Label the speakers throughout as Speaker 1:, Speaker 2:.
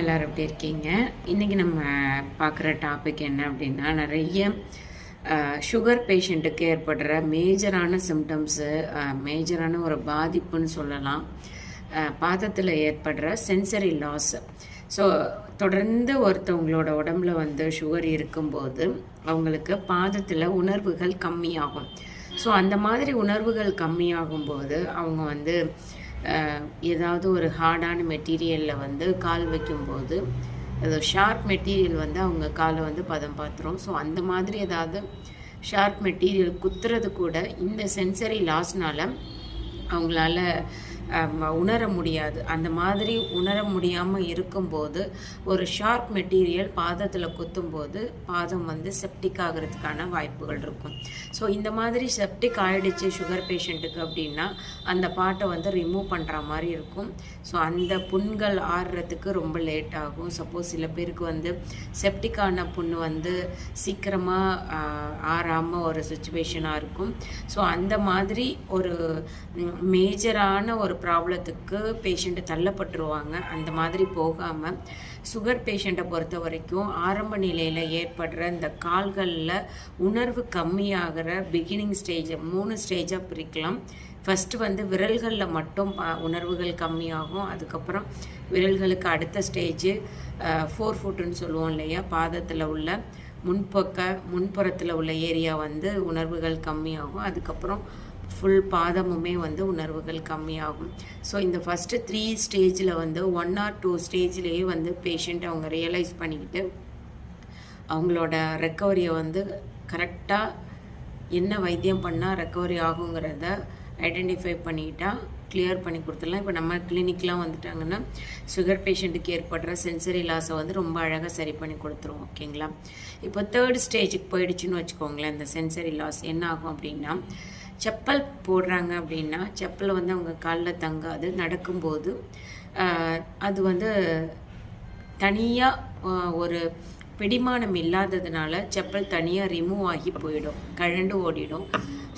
Speaker 1: எல்லோரும் எப்படி இருக்கீங்க? இன்றைக்கி நம்ம பார்க்குற டாபிக் என்ன அப்படின்னா நிறைய சுகர் பேஷண்ட்டுக்கு ஏற்படுற மேஜரான சிம்டம்ஸு மேஜரான ஒரு பாதிப்புன்னு சொல்லலாம். பாதத்தில் ஏற்படுற சென்சரி லாஸ் ஸோ தொடர்ந்து ஒருத்தவங்களோட உடம்புல வந்து சுகர் இருக்கும்போது அவங்களுக்கு பாதத்தில் உணர்வுகள் கம்மியாகும். ஸோ அந்த மாதிரி உணர்வுகள் கம்மியாகும்போது அவங்க வந்து ஏதாவது ஒரு ஹார்டான மெட்டீரியலில் வந்து கால் வைக்கும்போது அது ஷார்ப் மெட்டீரியல் வந்து அவங்க காலை வந்து பதம் பார்த்துரும். ஸோ அந்த மாதிரி ஏதாவது ஷார்ப் மெட்டீரியல் குத்துறது கூட இந்த சென்சரி லாஸ்னால் அவங்களால உணர முடியாது. அந்த மாதிரி உணர முடியாமல் இருக்கும்போது ஒரு ஷார்ப் மெட்டீரியல் பாதத்தில் குத்தும்போது பாதம் வந்து செப்டிக் ஆகிறதுக்கான வாய்ப்புகள் இருக்கும். ஸோ இந்த மாதிரி செப்டிக் ஆகிடுச்சு சுகர் பேஷண்ட்டுக்கு அப்படின்னா அந்த பாட்டை வந்து ரிமூவ் பண்ணுற மாதிரி இருக்கும். ஸோ அந்த புண்கள் ஆடுறதுக்கு ரொம்ப லேட் ஆகும். சப்போஸ் சில பேருக்கு வந்து செப்டிக்கான புண் வந்து சீக்கிரமாக ஆறாமல் ஒரு சுச்சுவேஷனாக இருக்கும். ஸோ அந்த மாதிரி ஒரு மேஜரான ஒரு ப்ராப்ளத்துக்கு பேஷண்ட்டு தள்ளப்பட்டுருவாங்க. அந்த மாதிரி போகாமல் சுகர் பேஷண்ட்டை பொறுத்த வரைக்கும் ஆரம்ப நிலையில் ஏற்படுற இந்த கால்களில் உணர்வு கம்மியாகிற பிகினிங் ஸ்டேஜ் மூணு ஸ்டேஜாக பிரிக்கலாம். ஃபஸ்ட்டு வந்து விரல்களில் மட்டும் உணர்வுகள் கம்மியாகும். அதுக்கப்புறம் விரல்களுக்கு அடுத்த ஸ்டேஜு ஃபோர் ஃபுட்டுன்னு சொல்லுவோம் இல்லையா? பாதத்தில் உள்ள முன்பக்க முன்புறத்தில் உள்ள ஏரியா வந்து உணர்வுகள் கம்மியாகும். அதுக்கப்புறம் ஃபுல் பாதமுமே வந்து உணர்வுகள் கம்மியாகும். ஸோ இந்த ஃபஸ்ட்டு த்ரீ ஸ்டேஜில் வந்து ஒன் ஆர் டூ ஸ்டேஜ்லேயே வந்து பேஷண்ட் அவங்க ரியலைஸ் பண்ணிக்கிட்டு அவங்களோட ரெக்கவரியை வந்து கரெக்டாக என்ன வைத்தியம் பண்ணால் ரெக்கவரி ஆகுங்கிறத ஐடென்டிஃபை பண்ணிக்கிட்டால் கிளியர் பண்ணி கொடுத்துடலாம். இப்போ நம்ம கிளினிக்லாம் வந்துட்டாங்கன்னா சுகர் பேஷண்ட்டுக்கு ஏற்படுற சென்சரி லாஸை வந்து ரொம்ப அழகாக சரி பண்ணி கொடுத்துருவோம் ஓகேங்களா இப்போ தேர்ட் ஸ்டேஜுக்கு போயிடுச்சுன்னு வச்சுக்கோங்களேன் இந்த சென்சரி லாஸ் என்ன ஆகும் அப்படின்னா செப்பல் போடுறாங்க அப்படின்னா செப்பல் வந்து அவங்க காலில் தங்காது. நடக்கும்போது அது வந்து தனியாக ஒரு பிடிமானம் இல்லாததுனால செப்பல் தனியாக ரிமூவ் ஆகி போயிடும் கழண்டு ஓடிடும்.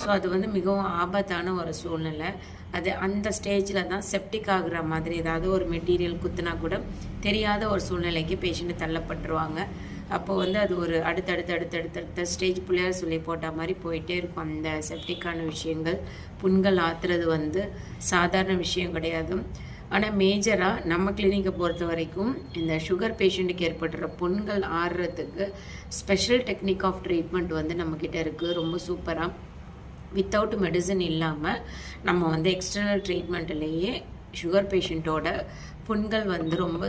Speaker 1: ஸோ அது வந்து மிகவும் ஆபத்தான ஒரு சூழ்நிலை. அது அந்த ஸ்டேஜில் தான் செப்டிக் ஆகுற மாதிரி ஏதாவது ஒரு மெட்டீரியல் குத்துனா கூட தெரியாத ஒரு சூழ்நிலைக்கு பேஷண்ட்டு தள்ளப்பட்டுருவாங்க. அப்போ வந்து அது ஒரு அடுத்தடுத்து அடுத்தடுத்தடுத்த ஸ்டேஜ் பிள்ளையார் சொல்லி போட்ட மாதிரி போயிட்டே இருக்கும் அந்த செப்டிக்கான விஷயங்கள். புண்கள் ஆத்துறது வந்து சாதாரண விஷயம் கிடையாது. ஆனால் மேஜராக நம்ம கிளினிக்கை பொறுத்த வரைக்கும் இந்த சுகர் பேஷண்ட்டுக்கு ஏற்படுற புண்கள் ஆடுறதுக்கு ஸ்பெஷல் டெக்னிக் ஆஃப் ட்ரீட்மெண்ட் வந்து நம்மக்கிட்ட இருக்குது ரொம்ப சூப்பராக வித்தவுட் மெடிசன் இல்லாமல் நம்ம வந்து எக்ஸ்டர்னல் ட்ரீட்மெண்ட்லேயே சுகர் பேஷண்ட்டோட புண்கள் வந்து ரொம்ப